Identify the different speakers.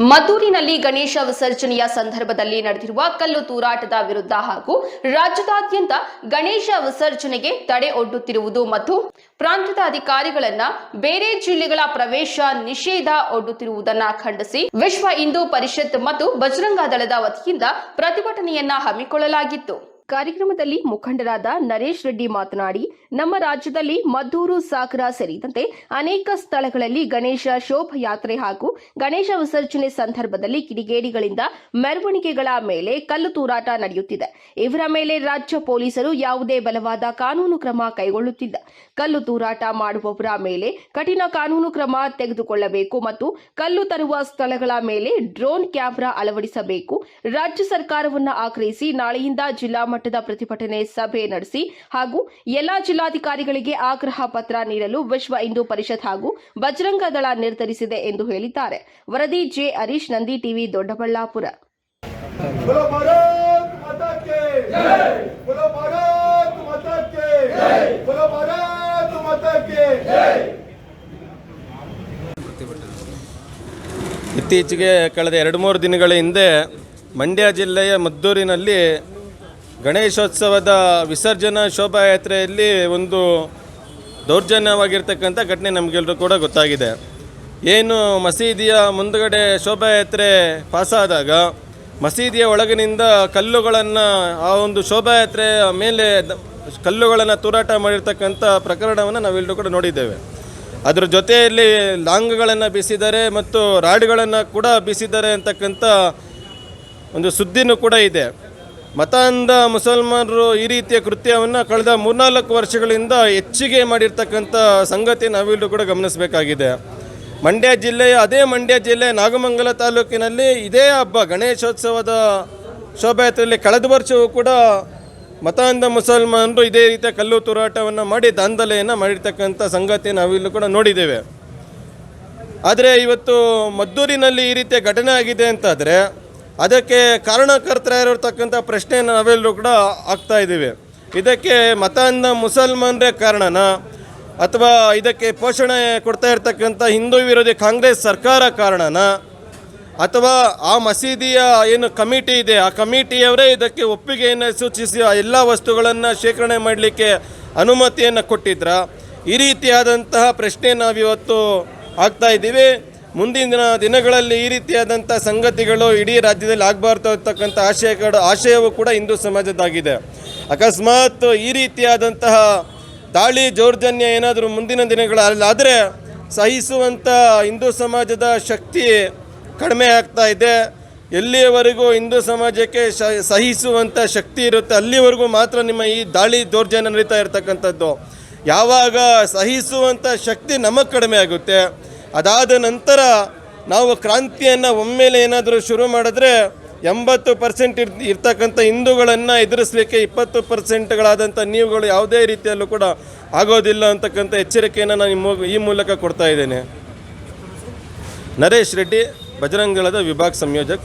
Speaker 1: ಮದ್ದೂರಿನಲ್ಲಿ ಗಣೇಶ ವಿಸರ್ಜನೆಯ ಸಂದರ್ಭದಲ್ಲಿ ನಡೆದಿರುವ ಕಲ್ಲು ತೂರಾಟದ ವಿರುದ್ಧ ಹಾಗೂ ರಾಜ್ಯದಾದ್ಯಂತ ಗಣೇಶ ವಿಸರ್ಜನೆಗೆ ತಡೆ ಒಡ್ಡುತ್ತಿರುವುದು ಮತ್ತು ಪ್ರಾಂತದ ಅಧಿಕಾರಿಗಳನ್ನ ಬೇರೆ ಜಿಲ್ಲೆಗಳ ಪ್ರವೇಶ ನಿಷೇಧ ಒಡ್ಡುತ್ತಿರುವುದನ್ನ ಖಂಡಿಸಿ ವಿಶ್ವ ಹಿಂದೂ ಪರಿಷತ್ ಮತ್ತು ಬಜರಂಗ ದಳದ ವತಿಯಿಂದ ಪ್ರತಿಭಟನೆಯನ್ನ ಹಮ್ಮಿಕೊಳ್ಳಲಾಗಿತ್ತು. ಕಾರ್ಯಕ್ರಮದಲ್ಲಿ ಮುಖಂಡರಾದ ನರೇಶ್ ರೆಡ್ಡಿ ಮಾತನಾಡಿ, ನಮ್ಮ ರಾಜ್ಯದಲ್ಲಿ ಮದ್ದೂರು, ಸಾಗರ ಸೇರಿದಂತೆ ಅನೇಕ ಸ್ಥಳಗಳಲ್ಲಿ ಗಣೇಶ ಶೋಭಯಾತ್ರೆ ಹಾಗೂ ಗಣೇಶ ವಿಸರ್ಜನೆ ಸಂದರ್ಭದಲ್ಲಿ ಕಿಡಿಗೇಡಿಗಳಿಂದ ಮೆರವಣಿಗೆಗಳ ಮೇಲೆ ಕಲ್ಲು ತೂರಾಟ ನಡೆಯುತ್ತಿದೆ. ಇವರ ಮೇಲೆ ರಾಜ್ಯ ಪೊಲೀಸರು ಯಾವುದೇ ಬಲವಾದ ಕಾನೂನು ಕ್ರಮ ಕೈಗೊಳ್ಳುತ್ತಿಲ್ಲ. ಕಲ್ಲು ತೂರಾಟ ಮಾಡುವವರ ಮೇಲೆ ಕಠಿಣ ಕಾನೂನು ಕ್ರಮ ತೆಗೆದುಕೊಳ್ಳಬೇಕು ಮತ್ತು ಕಲ್ಲು ತರುವ ಸ್ಥಳಗಳ ಮೇಲೆ ಡ್ರೋನ್ ಕ್ಯಾಮೆರಾ ಅಳವಡಿಸಬೇಕು. ರಾಜ್ಯ ಸರ್ಕಾರವನ್ನು ಆಗ್ರಹಿಸಿ ನಾಳೆಯಿಂದ ಜಿಲ್ಲಾ ಮಟ್ಟದ ಪ್ರತಿಭಟನೆ ಸಭೆ ನಡೆಸಿ ಹಾಗೂ ಎಲ್ಲಾ ಜಿಲ್ಲಾಧಿಕಾರಿಗಳಿಗೆ ಆಗ್ರಹ ಪತ್ರ ನೀಡಲು ವಿಶ್ವ ಹಿಂದೂ ಪರಿಷತ್ ಹಾಗೂ ಬಜರಂಗ ದಳ ನಿರ್ಧರಿಸಿದೆ ಎಂದು ಹೇಳಿದ್ದಾರೆ. ವರದಿ ಜೆ ಹರೀಶ್ ನಂದಿ ಟಿವಿ ದೊಡ್ಡಬಳ್ಳಾಪುರ.
Speaker 2: ಇತ್ತೀಚೆಗೆ ಕಳೆದ ಎರಡು ಮೂರು ದಿನಗಳ ಹಿಂದೆ ಮಂಡ್ಯ ಜಿಲ್ಲೆಯ ಮದ್ದೂರಿನಲ್ಲಿ ಗಣೇಶೋತ್ಸವದ ವಿಸರ್ಜನಾ ಶೋಭಾಯಾತ್ರೆಯಲ್ಲಿ ಒಂದು ದೌರ್ಜನ್ಯವಾಗಿರ್ತಕ್ಕಂಥ ಘಟನೆ ನಮಗೆಲ್ಲರೂ ಕೂಡ ಗೊತ್ತಾಗಿದೆ. ಏನು ಮಸೀದಿಯ ಮುಂದುಗಡೆ ಶೋಭಾಯಾತ್ರೆ ಪಾಸಾದಾಗ ಮಸೀದಿಯ ಒಳಗಿನಿಂದ ಕಲ್ಲುಗಳನ್ನು ಆ ಒಂದು ಶೋಭಾಯಾತ್ರೆಯ ಮೇಲೆ ಕಲ್ಲುಗಳನ್ನು ತೂರಾಟ ಮಾಡಿರ್ತಕ್ಕಂಥ ಪ್ರಕರಣವನ್ನು ನಾವೆಲ್ಲರೂ ಕೂಡ ನೋಡಿದ್ದೇವೆ. ಅದರ ಜೊತೆಯಲ್ಲಿ ಲಾಂಗ್ಗಳನ್ನು ಬೀಸಿದ್ದಾರೆ ಮತ್ತು ರಾಡ್ಗಳನ್ನು ಕೂಡ ಬೀಸಿದ್ದಾರೆ ಅಂತಕ್ಕಂಥ ಒಂದು ಸುದ್ದಿನೂ ಕೂಡ ಇದೆ. ಮತಾಂಧ ಮುಸಲ್ಮಾನರು ಈ ರೀತಿಯ ಕೃತ್ಯವನ್ನು ಕಳೆದ ಮೂರ್ನಾಲ್ಕು ವರ್ಷಗಳಿಂದ ಹೆಚ್ಚಿಗೆ ಮಾಡಿರ್ತಕ್ಕಂಥ ಸಂಗತಿ ನಾವೆಲ್ಲರೂ ಕೂಡ ಗಮನಿಸಬೇಕಾಗಿದೆ. ಮಂಡ್ಯ ಜಿಲ್ಲೆಯ, ಅದೇ ಮಂಡ್ಯ ಜಿಲ್ಲೆ ನಾಗಮಂಗಲ ತಾಲೂಕಿನಲ್ಲಿ ಇದೇ ಹಬ್ಬ ಗಣೇಶೋತ್ಸವದ ಶೋಭಾಯಾತ್ರೆಯಲ್ಲಿ ಕಳೆದ ವರ್ಷವೂ ಕೂಡ ಮತಾಂಧ ಮುಸಲ್ಮಾನರು ಇದೇ ರೀತಿಯ ಕಲ್ಲು ತೂರಾಟವನ್ನು ಮಾಡಿ ದಾಂಧಲೆಯನ್ನು ಮಾಡಿರ್ತಕ್ಕಂಥ ಸಂಗತಿ ನಾವಿಲ್ಲೂ ಕೂಡ ನೋಡಿದ್ದೇವೆ. ಆದರೆ ಇವತ್ತು ಮದ್ದೂರಿನಲ್ಲಿ ಈ ರೀತಿಯ ಘಟನೆ ಆಗಿದೆ ಅಂತಾದರೆ ಅದಕ್ಕೆ ಕಾರಣಕರ್ತರಾಗಿರ್ತಕ್ಕಂಥ ಪ್ರಶ್ನೆಯನ್ನು ನಾವೆಲ್ಲರೂ ಕೂಡ ಆಗ್ತಾ ಇದ್ದೀವಿ. ಇದಕ್ಕೆ ಮತಾಂಧ ಮುಸಲ್ಮಾನರೇ ಕಾರಣನ? ಅಥವಾ ಇದಕ್ಕೆ ಪೋಷಣೆ ಕೊಡ್ತಾ ಇರ್ತಕ್ಕಂಥ ಹಿಂದೂ ವಿರೋಧಿ ಕಾಂಗ್ರೆಸ್ ಸರ್ಕಾರ ಕಾರಣನ? ಅಥವಾ ಆ ಮಸೀದಿಯ ಏನು ಕಮಿಟಿ ಇದೆ, ಆ ಕಮಿಟಿಯವರೇ ಇದಕ್ಕೆ ಒಪ್ಪಿಗೆಯನ್ನು ಸೂಚಿಸಿ ಆ ಎಲ್ಲ ವಸ್ತುಗಳನ್ನು ಶೇಖರಣೆ ಮಾಡಲಿಕ್ಕೆ ಅನುಮತಿಯನ್ನು ಕೊಟ್ಟಿದ್ರ? ಈ ರೀತಿಯಾದಂತಹ ಪ್ರಶ್ನೆ ನಾವಿವತ್ತು ಆಗ್ತಾ ಇದ್ದೀವಿ. ಮುಂದಿನ ದಿನಗಳಲ್ಲಿ ಈ ರೀತಿಯಾದಂಥ ಸಂಗತಿಗಳು ಇಡೀ ರಾಜ್ಯದಲ್ಲಿ ಆಗಬಾರ್ದು ಅಂತಕ್ಕಂಥ ಆಶಯಗಳು ಆಶಯವೂ ಕೂಡ ಹಿಂದೂ ಸಮಾಜದ್ದಾಗಿದೆ. ಅಕಸ್ಮಾತ್ ಈ ರೀತಿಯಾದಂತಹ ದಾಳಿ, ದೌರ್ಜನ್ಯ ಏನಾದರೂ ಮುಂದಿನ ದಿನಗಳಲ್ಲಾದರೆ ಸಹಿಸುವಂಥ ಹಿಂದೂ ಸಮಾಜದ ಶಕ್ತಿ ಕಡಿಮೆ ಆಗ್ತಾ ಇದೆ. ಎಲ್ಲಿಯವರೆಗೂ ಹಿಂದೂ ಸಮಾಜಕ್ಕೆ ಸಹಿಸುವಂಥ ಶಕ್ತಿ ಇರುತ್ತೆ, ಅಲ್ಲಿವರೆಗೂ ಮಾತ್ರ ನಿಮ್ಮ ಈ ದಾಳಿ, ದೌರ್ಜನ್ಯ ನಡೀತಾ ಇರ್ತಕ್ಕಂಥದ್ದು. ಯಾವಾಗ ಸಹಿಸುವಂಥ ಶಕ್ತಿ ನಮಗೆ ಕಡಿಮೆ ಆಗುತ್ತೆ ಅದಾದ ನಂತರ ನಾವು ಕ್ರಾಂತಿಯನ್ನು ಒಮ್ಮೆಲೆ ಏನಾದರೂ ಶುರು ಮಾಡಿದ್ರೆ ಎಂಬತ್ತು ಪರ್ಸೆಂಟ್ ಇರ್ ಇರ್ತಕ್ಕಂಥ ಹಿಂದೂಗಳನ್ನು ಎದುರಿಸಲಿಕ್ಕೆ ಇಪ್ಪತ್ತು ಪರ್ಸೆಂಟ್ಗಳಾದಂಥ ನೀವುಗಳು ಯಾವುದೇ ರೀತಿಯಲ್ಲೂ ಕೂಡ ಆಗೋದಿಲ್ಲ ಅಂತಕ್ಕಂಥ ಎಚ್ಚರಿಕೆಯನ್ನು ನಾನು ಈ ಮೂಲಕ ಕೊಡ್ತಾ ಇದ್ದೇನೆ. ನರೇಶ್ ರೆಡ್ಡಿ ಬಜರಂಗಳದ ವಿಭಾಗ ಸಂಯೋಜಕ್.